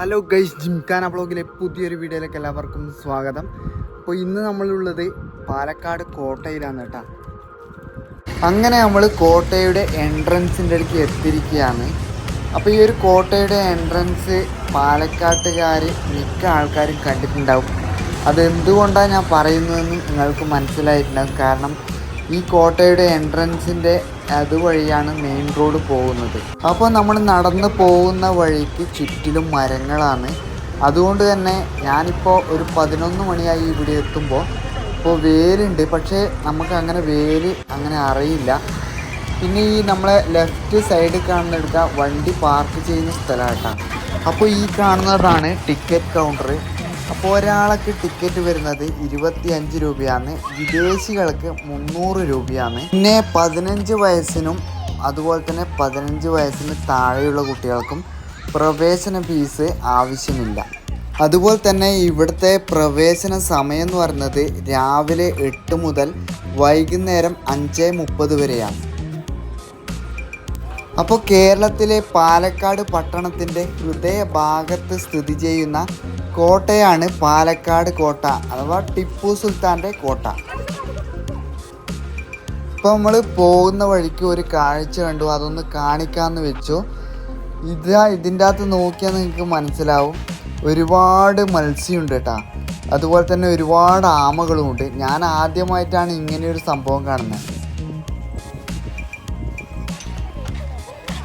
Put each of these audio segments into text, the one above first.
Hello guys gymkhana ബ്ലോഗിലെ പുതിയൊരു വീഡിയോയിലേക്ക് എല്ലാവർക്കും സ്വാഗതം. അപ്പോൾ ഇന്ന് നമ്മളുള്ളത് പാലക്കാട് കോട്ടയിലാണ് കേട്ടോ. അങ്ങനെ നമ്മൾ കോട്ടയുടെ എൻട്രൻസിന്റെ അടുക്ക് എത്തിയിരിക്കുകയാണ്. അപ്പോൾ ഈ ഒരു കോട്ടയുടെ എൻട്രൻസ് പാലക്കാട്ടുകാർ മിക്ക ആൾക്കാരും കണ്ടിട്ടുണ്ടാവും. അതെന്തുകൊണ്ടാണ് ഞാൻ പറയുന്നതെന്ന് നിങ്ങൾക്ക് മനസ്സിലായിട്ടുണ്ടാവും. കാരണം ഈ കോട്ടയുടെ എൻട്രൻസിന്റെ അതുവഴിയാണ് മെയിൻ റോഡ് പോകുന്നത്. അപ്പോൾ നമ്മൾ നടന്ന് പോകുന്ന വഴിക്ക് ചുറ്റിലും മരങ്ങളാണ്. അതുകൊണ്ട് തന്നെ ഞാനിപ്പോൾ ഒരു പതിനൊന്ന് മണിയായി ഇവിടെ എത്തുമ്പോൾ ഇപ്പോൾ വേലുണ്ട് പക്ഷേ നമുക്ക് അങ്ങനെ വേൽ അങ്ങനെ അറിയില്ല. പിന്നെ ഈ നമ്മളെ ലെഫ്റ്റ് സൈഡ് കാണുന്നെടുത്ത വണ്ടി പാർക്ക് ചെയ്യുന്ന സ്ഥലമായിട്ടാണ്. അപ്പോൾ ഈ കാണുന്നതാണ് ടിക്കറ്റ് കൗണ്ടർ അപ്പോൾ ഒരാൾക്ക് ടിക്കറ്റ് വരുന്നത് ഇരുപത്തി അഞ്ച് രൂപയാണ്. വിദേശികൾക്ക് മുന്നൂറ് രൂപയാണ്. പിന്നെ പതിനഞ്ച് വയസ്സിനും അതുപോലെ തന്നെ പതിനഞ്ച് വയസ്സിന് താഴെയുള്ള കുട്ടികൾക്കും പ്രവേശന ഫീസ് ആവശ്യമില്ല. അതുപോലെ തന്നെ ഇവിടുത്തെ പ്രവേശന സമയം എന്ന് പറയുന്നത് രാവിലെ എട്ട് മുതൽ വൈകുന്നേരം അഞ്ച് മുപ്പത് വരെയാണ്. അപ്പോൾ കേരളത്തിലെ പാലക്കാട് പട്ടണത്തിന്റെ ഹൃദയഭാഗത്ത് സ്ഥിതി ചെയ്യുന്ന കോട്ടയാണ് പാലക്കാട് കോട്ട അഥവാ ടിപ്പു സുൽത്താന്റെ കോട്ട. ഇപ്പോൾ നമ്മൾ പോകുന്ന വഴിക്ക് ഒരു കാഴ്ച കണ്ടു അതൊന്ന് കാണിക്കാമെന്ന് വെച്ചു. ഇതാ ഇതിന്റെ അകത്ത് നോക്കിയാൽ നിങ്ങൾക്ക് മനസ്സിലാവും. ഒരുപാട് മത്സ്യമുണ്ട് കേട്ടോ. അതുപോലെ തന്നെ ഒരുപാട് ആമകളുമുണ്ട്. ഞാൻ ആദ്യമായിട്ടാണ് ഇങ്ങനെയൊരു സംഭവം കാണുന്നത്.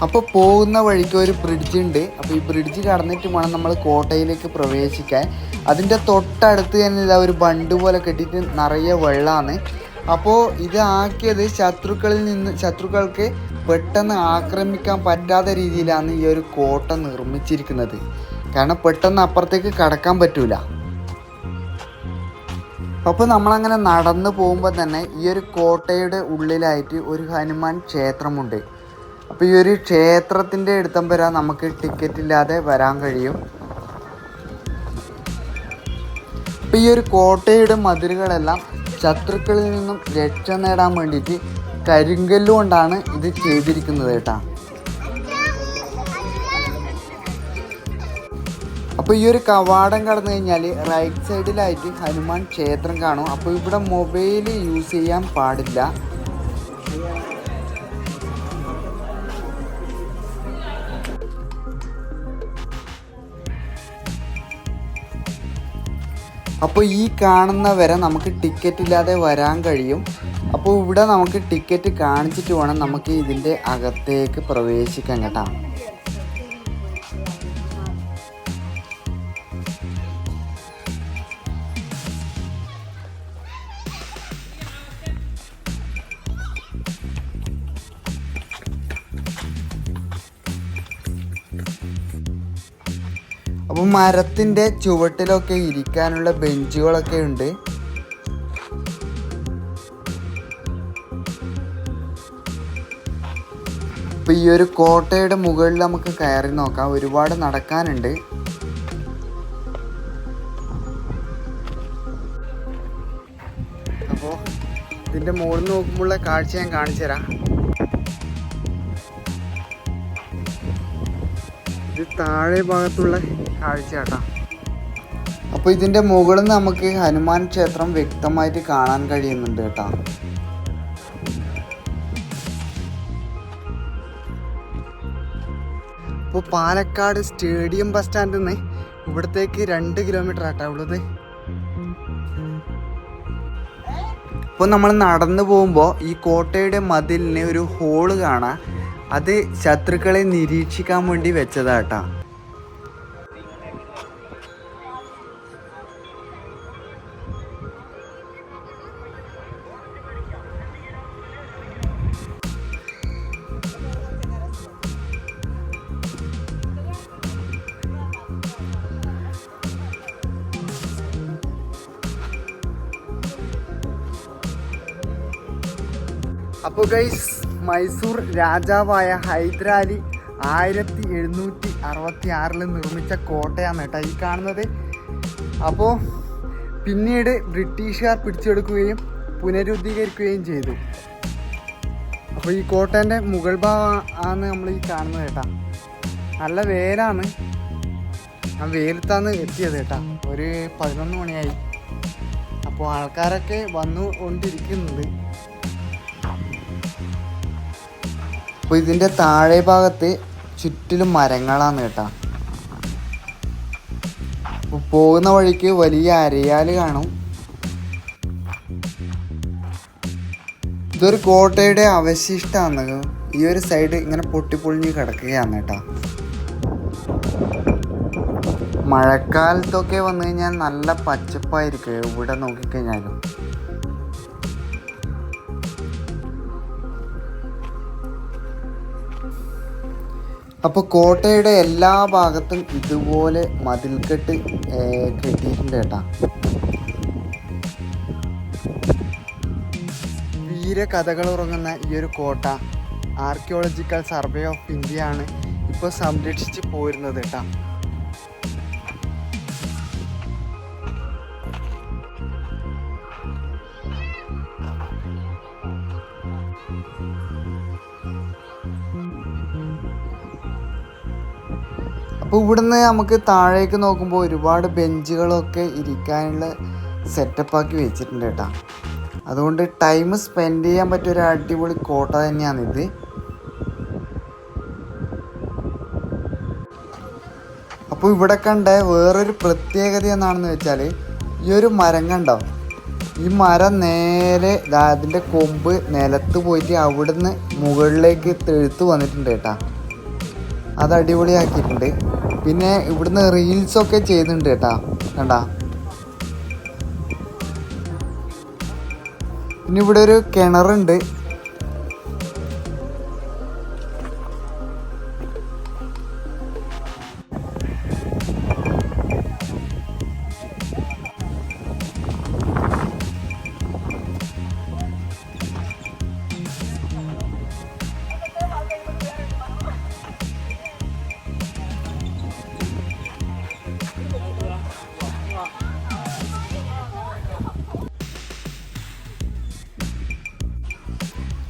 അപ്പോൾ പോകുന്ന വഴിക്ക് ഒരു ബ്രിഡ്ജ് ഉണ്ട്. അപ്പോൾ ഈ ബ്രിഡ്ജ് കടന്നിട്ട് വേണം നമ്മൾ കോട്ടയിലേക്ക് പ്രവേശിക്കാൻ. അതിന്റെ തൊട്ടടുത്ത് തന്നെ ഇതാ ഒരു ബണ്ട് പോലെ കെട്ടിയിട്ട് നിറയെ വെള്ളമാണ് അപ്പോൾ ഇത് ആക്കിയത് ശത്രുക്കളിൽ നിന്ന് ശത്രുക്കൾക്ക് പെട്ടെന്ന് ആക്രമിക്കാൻ പറ്റാത്ത രീതിയിലാണ് ഈ ഒരു കോട്ട നിർമ്മിച്ചിരിക്കുന്നത്. കാരണം പെട്ടെന്ന് അപ്പുറത്തേക്ക് കടക്കാൻ പറ്റൂല. അപ്പോൾ നമ്മളങ്ങനെ നടന്നു പോകുമ്പോൾ തന്നെ ഈ ഒരു കോട്ടയുടെ ഉള്ളിലായിട്ട് ഒരു ഹനുമാൻ ക്ഷേത്രമുണ്ട്. അപ്പോൾ ഈ ഒരു ക്ഷേത്രത്തിന്റെ അടുത്തം വരാൻ നമുക്ക് ടിക്കറ്റ് ഇല്ലാതെ വരാൻ കഴിയും. അപ്പോൾ ഈ ഒരു കോട്ടയുടെ മതിലുകളെല്ലാം ശത്രുക്കളിൽ നിന്നും രക്ഷ നേടാൻ വേണ്ടിയിട്ട് കരിങ്കല്ലുകൊണ്ടാണ് ഇത് ചെയ്തിരിക്കുന്നത് കേട്ടാ. അപ്പോൾ ഈ ഒരു കവാടം കടന്നു കഴിഞ്ഞാൽ റൈറ്റ് സൈഡിലായിട്ട് ഹനുമാൻ ക്ഷേത്രം കാണും. അപ്പോൾ ഇവിടെ മൊബൈൽ യൂസ് ചെയ്യാൻ പാടില്ല. അപ്പോൾ ഈ കാണുന്ന വരെ നമുക്ക് ടിക്കറ്റ് ഇല്ലാതെ വരാൻ കഴിയും. അപ്പോൾ ഇവിടെ നമുക്ക് ടിക്കറ്റ് കാണിച്ചിട്ട് വേണം നമുക്ക് ഇതിന്റെ അകത്തേക്ക് പ്രവേശിക്കാൻ കേട്ടോ. അപ്പോൾ മരത്തിന്റെ ചുവട്ടിലൊക്കെ ഇരിക്കാനുള്ള ബെഞ്ചുകളൊക്കെ ഉണ്ട്. അപ്പോൾ ഈ ഒരു കോട്ടയുടെ മുകളിൽ നമുക്ക് കയറി നോക്കാം. ഒരുപാട് നടക്കാനുണ്ട്. അപ്പോൾ ഇതിന്റെ മുകളിൽ നോക്കുമ്പോഴുള്ള കാഴ്ച ഞാൻ കാണിച്ചു തരാം. ഇത് താഴെ ഭാഗത്തുള്ള കാഴ്ച കേട്ടോ അപ്പോൾ ഇതിന്റെ മുകളിൽ നമുക്ക് ഹനുമാൻ ക്ഷേത്രം വ്യക്തമായിട്ട് കാണാൻ കഴിയുന്നുണ്ട് കേട്ടോ. ഇപ്പോൾ പാലക്കാട് സ്റ്റേഡിയം ബസ് സ്റ്റാൻഡിൽ നിന്ന് ഇവിടത്തേക്ക് രണ്ട് കിലോമീറ്റർ ആട്ടോ ഉള്ളത്. ഇപ്പോൾ നമ്മൾ നടന്നു പോകുമ്പോൾ ഈ കോട്ടയുടെ മതിലിന് ഒരു ഹോൾ കാണാം. അത് ശത്രുക്കളെ നിരീക്ഷിക്കാൻ വേണ്ടി വെച്ചതാട്ടാ. അപ്പോൾ ഗൈസ് മൈസൂർ രാജാവായ ഹൈദരാലി ആയിരത്തി എഴുന്നൂറ്റി അറുപത്തി ആറിൽ നിർമ്മിച്ച കോട്ടയാണ് കേട്ടോ ഈ കാണുന്നത്. അപ്പോൾ പിന്നീട് ബ്രിട്ടീഷുകാർ പിടിച്ചെടുക്കുകയും പുനരുദ്ധീകരിക്കുകയും ചെയ്തു. അപ്പോൾ ഈ കോട്ടേന്റെ മുകൾ ഭാഗമാണ് നമ്മൾ ഈ കാണുന്നത് കേട്ടോ. നല്ല വേലാണ്. ആ വെയിലത്താണ് എത്തിയത് കേട്ടാ. ഒരു പതിനൊന്ന് മണിയായി. അപ്പോൾ ആൾക്കാരൊക്കെ വന്നു അപ്പോൾ ഇതിന്റെ താഴെ ഭാഗത്ത് ചുറ്റിലും മരങ്ങളാണ് കേട്ടോ. അപ്പോൾ പോകുന്ന വഴിക്ക് വലിയ അരയാൽ കാണും. ഇതൊരു കോട്ടയുടെ അവശിഷ്ടമാണ് ഈ ഒരു സൈഡ് ഇങ്ങനെ പൊട്ടിപ്പൊളിഞ്ഞ് കിടക്കുകയാണ് കേട്ടോ. മഴക്കാലത്തൊക്കെ വന്നു കഴിഞ്ഞാൽ നല്ല പച്ചപ്പായിരിക്കും. ഇവിടെ നോക്കിക്കഴിഞ്ഞാലും. അപ്പോൾ കോട്ടയുടെ എല്ലാ ഭാഗത്തും ഇതുപോലെ മതിൽക്കെട്ട് കെട്ടിയിട്ടുണ്ട് കേട്ടാ. വീരകഥകൾ ഉറങ്ങുന്ന ഈ ഒരു കോട്ട ആർക്കിയോളജിക്കൽ സർവേ ഓഫ് ഇന്ത്യ ആണ് ഇപ്പോൾ സംരക്ഷിച്ച് പോരുന്നത് കേട്ടാ. അപ്പോൾ ഇവിടുന്ന് നമുക്ക് താഴേക്ക് നോക്കുമ്പോൾ ഒരുപാട് ബെഞ്ചുകളൊക്കെ ഇരിക്കാനുള്ള സെറ്റപ്പാക്കി വെച്ചിട്ടുണ്ട് കേട്ടോ. അതുകൊണ്ട് ടൈം സ്പെൻഡ് ചെയ്യാൻ പറ്റിയ ഒരു അടിപൊളി കോട്ട തന്നെയാണിത്. അപ്പോൾ ഇവിടെ കണ്ട വേറൊരു പ്രത്യേകത എന്നാണെന്ന് വെച്ചാൽ ഈ ഒരു മരം കണ്ടോ? ഈ മരം നേരെ അതിന്റെ കൊമ്പ് നിലത്ത് പോയിട്ട് അവിടുന്ന് മുകളിലേക്ക് തെഴുത്ത് വന്നിട്ടുണ്ട് കേട്ടാ. അത് അടിപൊളിയാക്കിയിട്ടുണ്ട്. പിന്നെ ഇവിടുന്ന് റീൽസൊക്കെ ചെയ്യുന്നുണ്ട് കേട്ടാ. കണ്ടാ? പിന്നെ ഇവിടെ ഒരു കിണറുണ്ട്.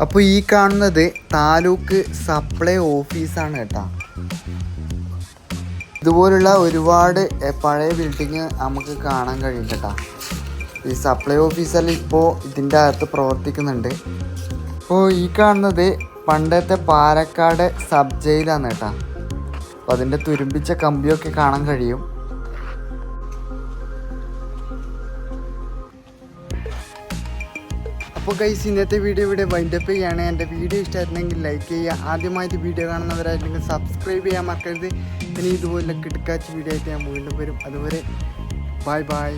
അപ്പോൾ ഈ കാണുന്നത് താലൂക്ക് സപ്ലൈ ഓഫീസാണ് കേട്ടോ. ഇതുപോലുള്ള ഒരുപാട് പഴയ ബിൽഡിങ് നമുക്ക് കാണാൻ കഴിയും കേട്ടോ. ഈ സപ്ലൈ ഓഫീസെല്ലാം ഇപ്പോൾ ഇതിന്റെ അകത്ത് പ്രവർത്തിക്കുന്നുണ്ട്. അപ്പോൾ ഈ കാണുന്നത് പണ്ടത്തെ പാലക്കാട് സബ് ജയിലാണ് കേട്ടോ. അപ്പോൾ അതിന്റെ തുരുമ്പിച്ച കമ്പിയൊക്കെ കാണാൻ കഴിയും. അപ്പോൾ കൈസ് ഇന്നത്തെ വീഡിയോ ഇവിടെ വൈൻഡപ്പ് ചെയ്യാണ് എന്റെ വീഡിയോ ഇഷ്ടമായിരുന്നെങ്കിൽ ലൈക്ക് ചെയ്യുക. ആദ്യമായിട്ട് വീഡിയോ കാണുന്നവരായിരുന്നെങ്കിൽ സബ്സ്ക്രൈബ് ചെയ്യാൻ മറക്കരുത്. ഇനി ഇതുപോലെ കിടക്കാച്ച വീഡിയോ ആയിട്ട് ഞാൻ വീണ്ടും വരും. അതുവരെ ബൈ ബൈ